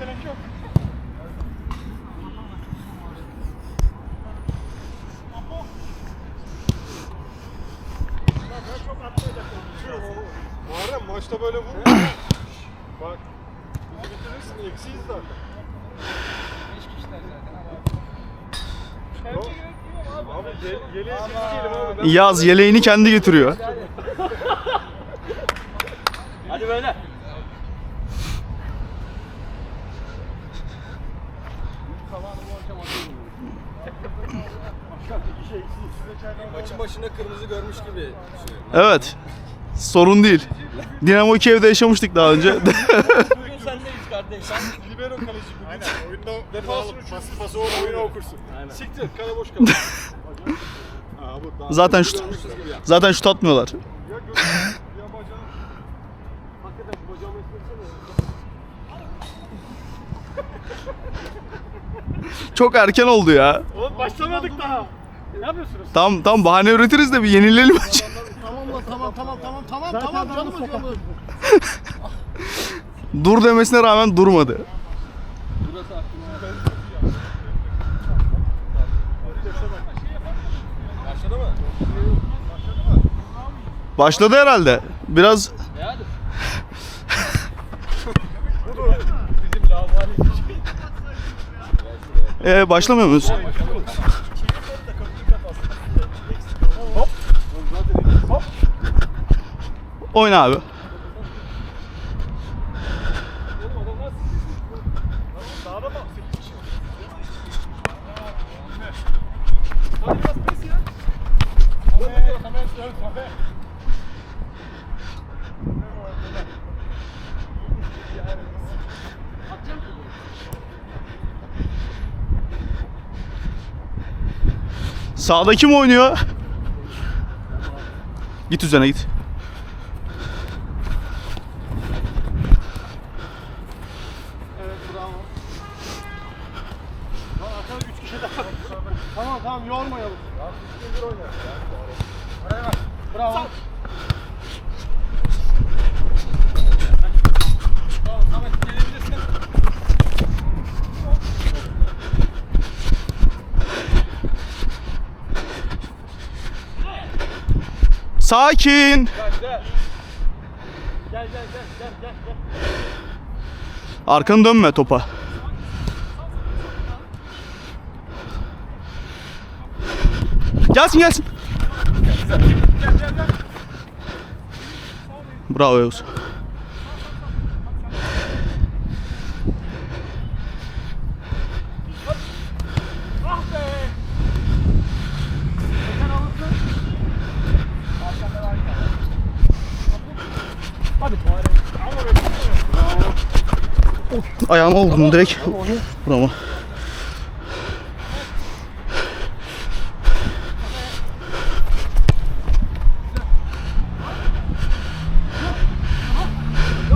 yetenek yok. Muharrem maçta böyle vurma. Bak. Bizi bitirirsin. Eksiyiz zaten. Yok. Abi ye yeleği abi. Yaz yeleğini kendi getiriyor. Hadi böyle. Maçın başında kırmızı görmüş gibi düşünüyorum. Evet. Sorun değil. Dinamo Kiev'de yaşamıştık daha önce. Bugün sendeyiz kardeş. Sen libero kaleci bugün. Aynen. Oyunda defansın pası pası olur oyunu okursun. Aynen. Siktir kale boş kal. Aa, bu daha zaten şut zaten şut atmıyorlar. Çok erken oldu ya. Oğlum başlamadık daha. Ne yapıyorsunuz? Tam tam bahane üretiriz de bir yenilelim maçı. Tamam lan tamam tamam tamam tamam tamam canım acıyor. Dur demesine rağmen durmadı. Başladı mı? Başladı herhalde. Biraz Ee, başlamıyor muyuz? Oyna abi. Sağda bak. sekiz kişi. Hadi biraz pes ya. Kameraya, kameraya, evet, kameraya. Sağda kim oynuyor? Git üzerine git. Evet bravo. Lan arkada 3 kişi daha. tamam tamam yormayalım. Ya bir oynar. Oraya bak. Bravo. Tamam Samet gelebilirsin. Sakin. Gel gel. Gel gel gel gel gel. Gel. Arkanı dönme topa. Gelsin gelsin. Bravo Yavuz. Ah be. Sen alırsın. Arkanda var ya. Hadi bari. Ama böyle. Bravo. Ayağıma vurdum direkt. Bravo.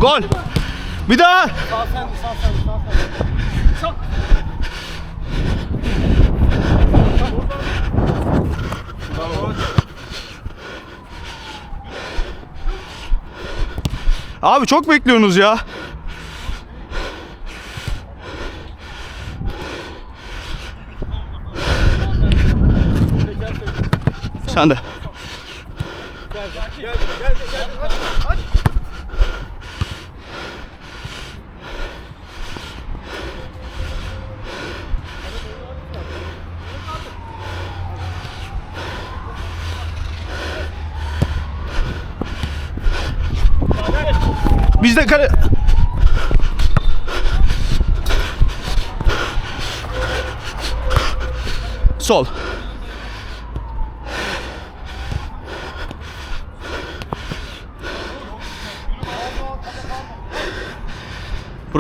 Gol. Bir daha. Sağ sen, sağ sen, sağ sen. Abi çok bekliyorsunuz ya. Sen de. Gel gel gel gel. Hadi hadi. Biz de kale... Sol.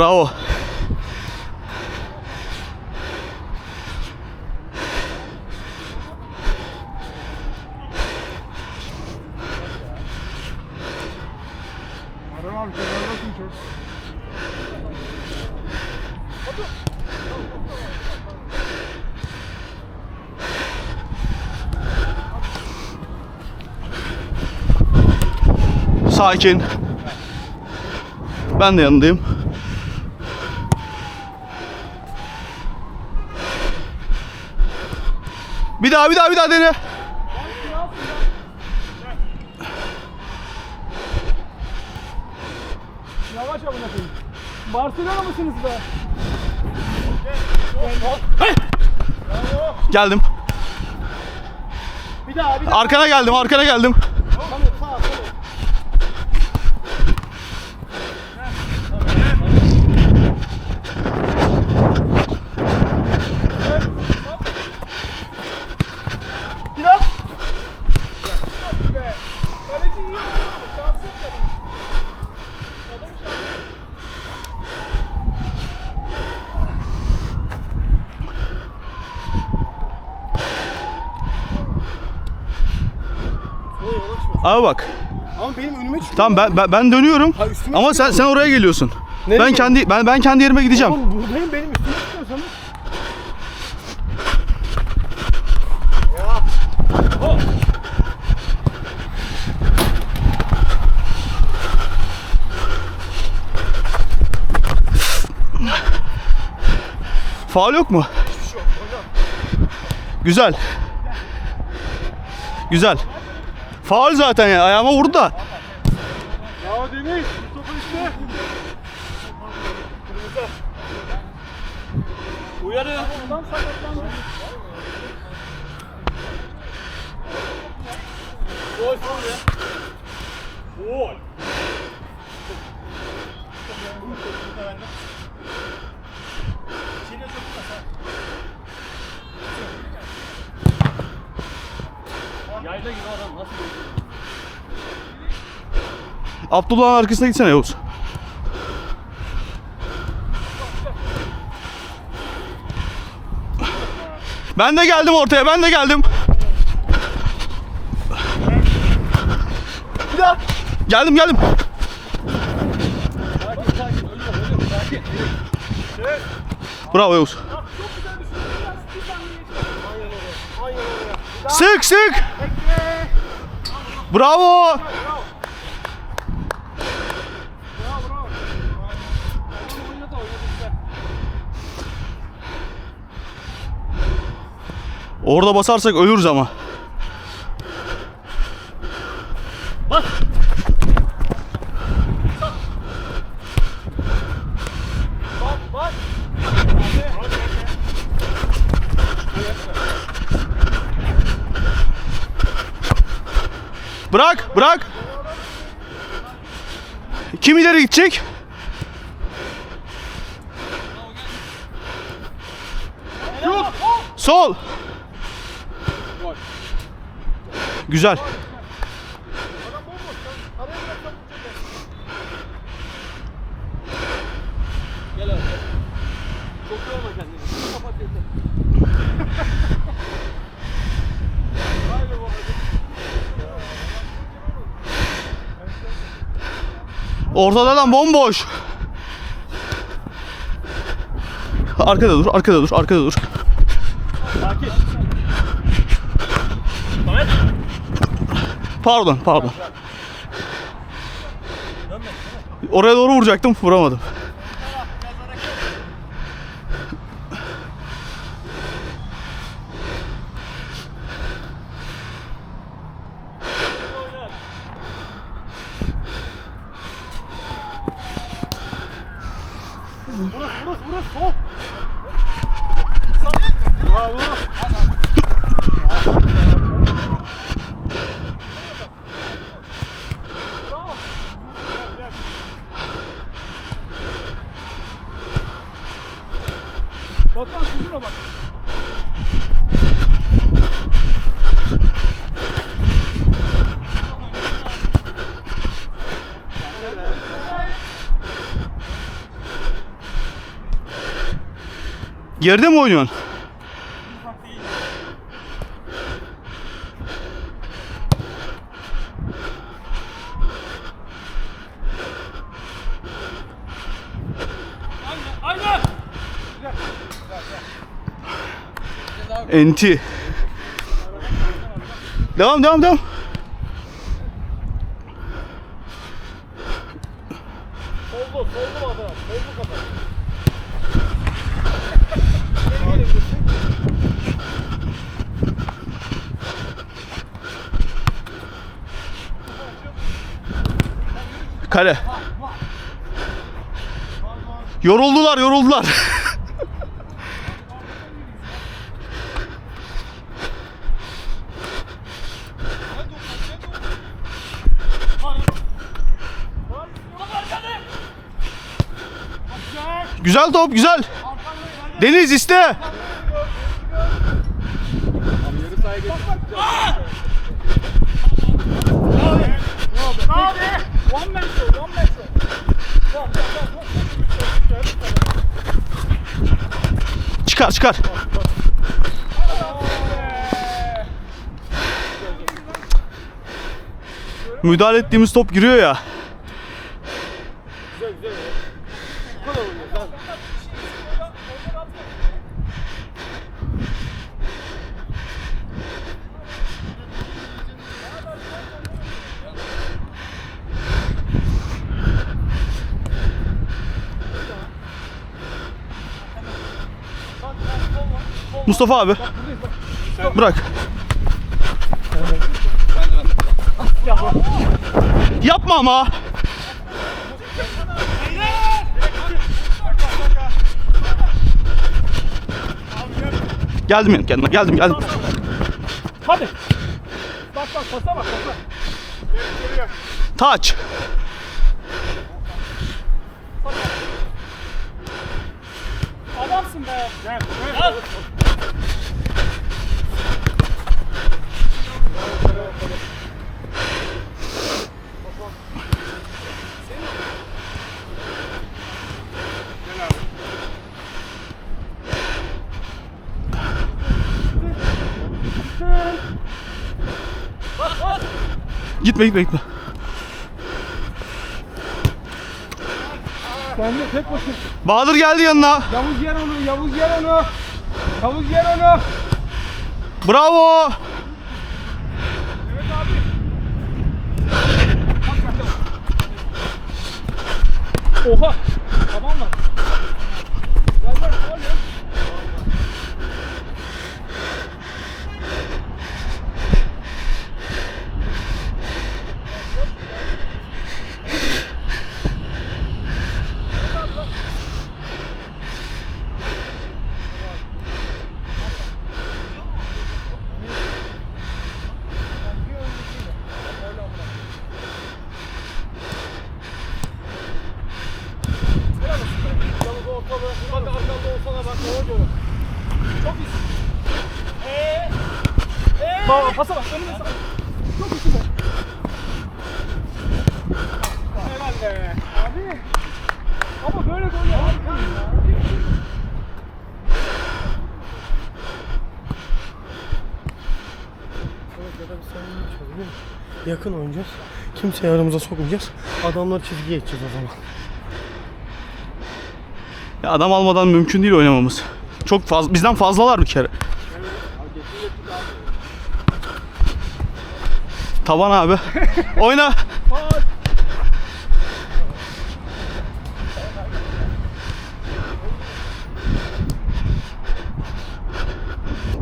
Bravo. Sakin. Ben de yanındayım. Bir daha bir daha bir daha dene. Yavaş amına koyayım. Barcelona mısınız be? Geldim. Bir daha bir daha. Arkana geldim arkana geldim. Tamam sağ sol. Biraz. Be. Kaleci iyi ama şanssız kaleci. Adam şanssız. Abi bak. Ama benim önüme çıkıyor. Tamam ben ben, ben dönüyorum. Ha, üstüme Ama sen sen oraya geliyorsun. Nereye Ben kendi ben ben kendi yerime gideceğim. Oğlum buradayım benim üstüme çıkıyorsanız. Faul yok mu? Güzel. Güzel. Faul zaten ya. Ayağıma vurdu da. Ya Deniz, topu işte. Uyarı. Adam sakatlandı. Gol gol ya. Gol. Yayla gibi adam nasıl? Abdullah'ın arkasına gitsene Yavuz. Ben de geldim ortaya. Ben de geldim. Bir daha. Geldim geldim. Sakin sakin. Ölüyor ölüyor. Sakin. Bravo Yavuz. Aynen oraya. Bir daha. Sık sık. Bravo. Orada basarsak ölürüz ama. Bırak bırak. Kim ileri gidecek? Sol. Güzel. Adam bomboş lan. Araya bıraksam vuracak. Gel abi. Çok yorma kendini. Kapat yeter. Ortada adam bomboş. Arkada dur, arkada dur, arkada dur. Pardon, pardon. Oraya doğru vuracaktım, vuramadım. Burası burası burası sol. Bravo. Bravo. Gel, gel. Batuhan şuna bak. Geride mi oynuyorsun? Enti. Devam, devam, devam. Yoruldular, yoruldular. güzel top, güzel. Deniz iste. Çıkar, çıkar. Müdahale ettiğimiz top giriyor ya. Mustafa abi. Bırak. Yapma ama. Geldim kendime. Geldim geldim. Hadi. Bak bak pasa bak pasa. Taç. Adamsın be. Gel. Gitme gitme gitme. Sen de tek başına. Bahadır geldi yanına. Yavuz yer onu, Yavuz yer onu. Yavuz yer onu. Bravo. Oha. Tamam mı? Gel gel gel. gel. Yavuz ortalığı. Bak arkanda olsana bak. Doğru diyorum. Çok iyisin. Eee. Eee. Bak pasa bak. Önüne. Abi. Ama böyle gol. Yakın oynayacağız. Kimseyi aramıza sokmayacağız. Adamları çizgiye geçeceğiz o zaman. Ya adam almadan mümkün değil oynamamız. Çok fazla bizden fazlalar bir kere. Taban abi. Oyna.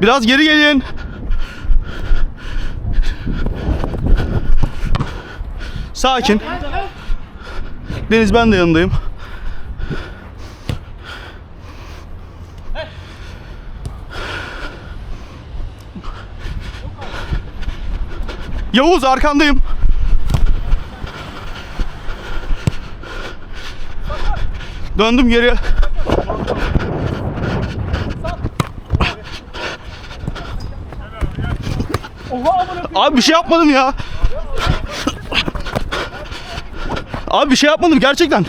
Biraz geri gelin. Sakin. Deniz ben de yanındayım. Yavuz arkandayım. Döndüm geri. Oha amına Abi bir şey yapmadım ya. Abi bir şey yapmadım gerçekten.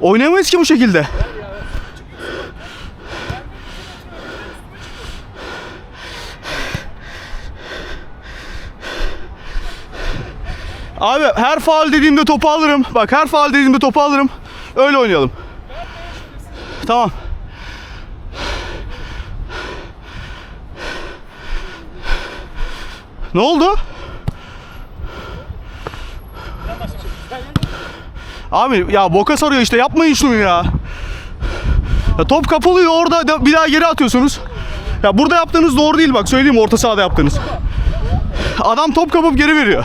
Oynayamayız ki bu şekilde. Abi her faal dediğimde topu alırım. Bak her faal dediğimde topu alırım. Öyle oynayalım. Tamam. Ne oldu? Abi ya boka sarıyor işte yapmayın şunu ya. ya top kapılıyor orada da- bir daha geri atıyorsunuz. Ya burada yaptığınız doğru değil bak söyleyeyim orta sahada yaptığınız. Adam top kapıp geri veriyor.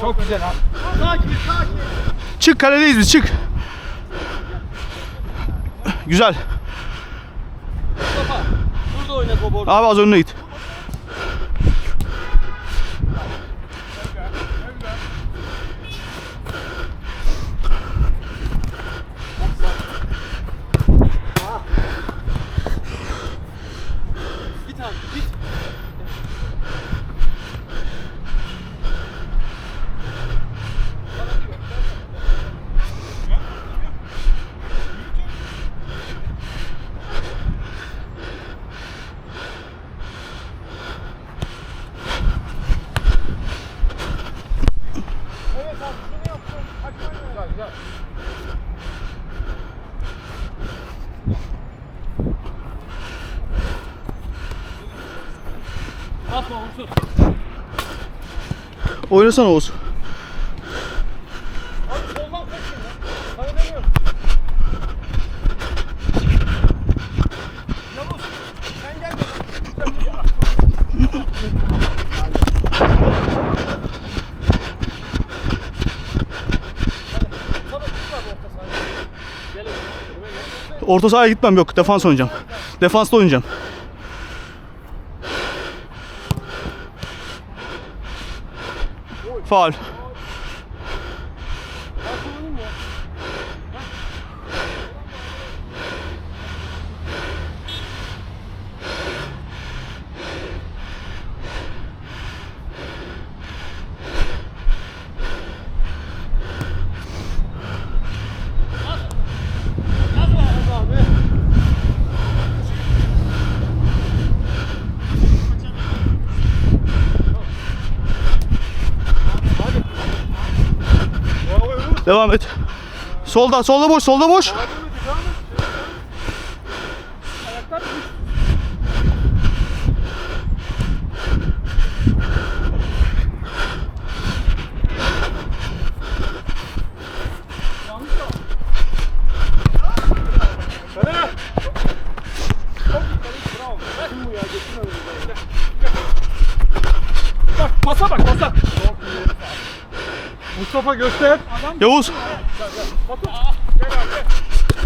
Çok güzel abi. Çık kaledeyiz biz çık. Güzel. Burada oynat o borcu. Abi az önüne. Git abi git. Atma olsun. Oynasana Oğuz. Soldan kaçın ya. Sana demiyorum. Yavuz sen gel. Sana buraya gel. Orta sahaya gitmem yok. Defans oynayacağım. Defansta oynayacağım. Faul. Devam et. Solda, solda boş, solda boş. Mustafa göster. Yavuz.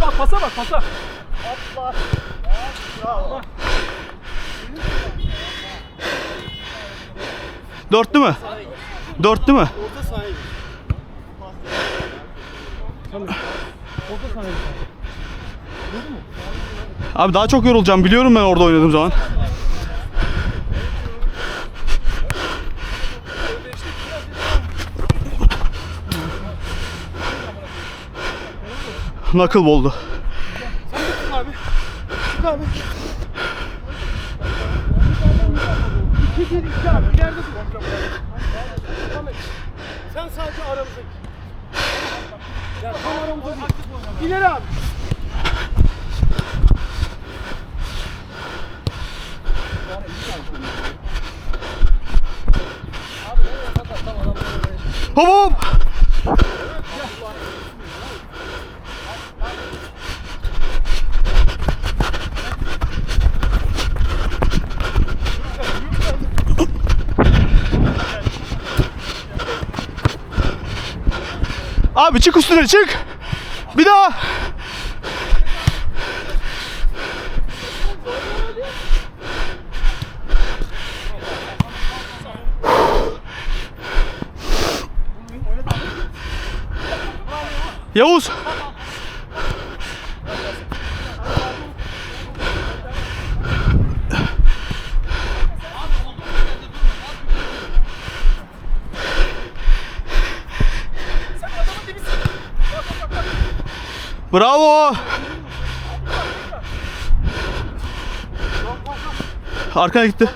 Bak pasa bak pasa. Dörtlü mü? Dörtlü mü? Orta git. Orta sahaya Abi daha çok yorulacağım. Biliyorum ben orada oynadığım zaman. Knuckle oldu. abi. Abi. İki geri iki abi. İleride dur. Sen sadece aramıza git. Ya tam aramıza değil. İleri abi. Hop hop. Abi çık üstüne çık. Bir daha. Yavuz. Bravo. Arkana gitti.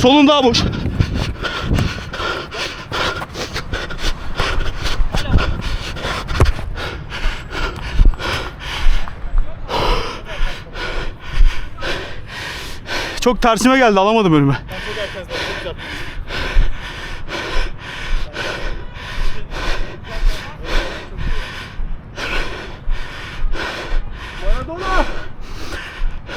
Solun daha boş. Çok tersime geldi alamadım önüme.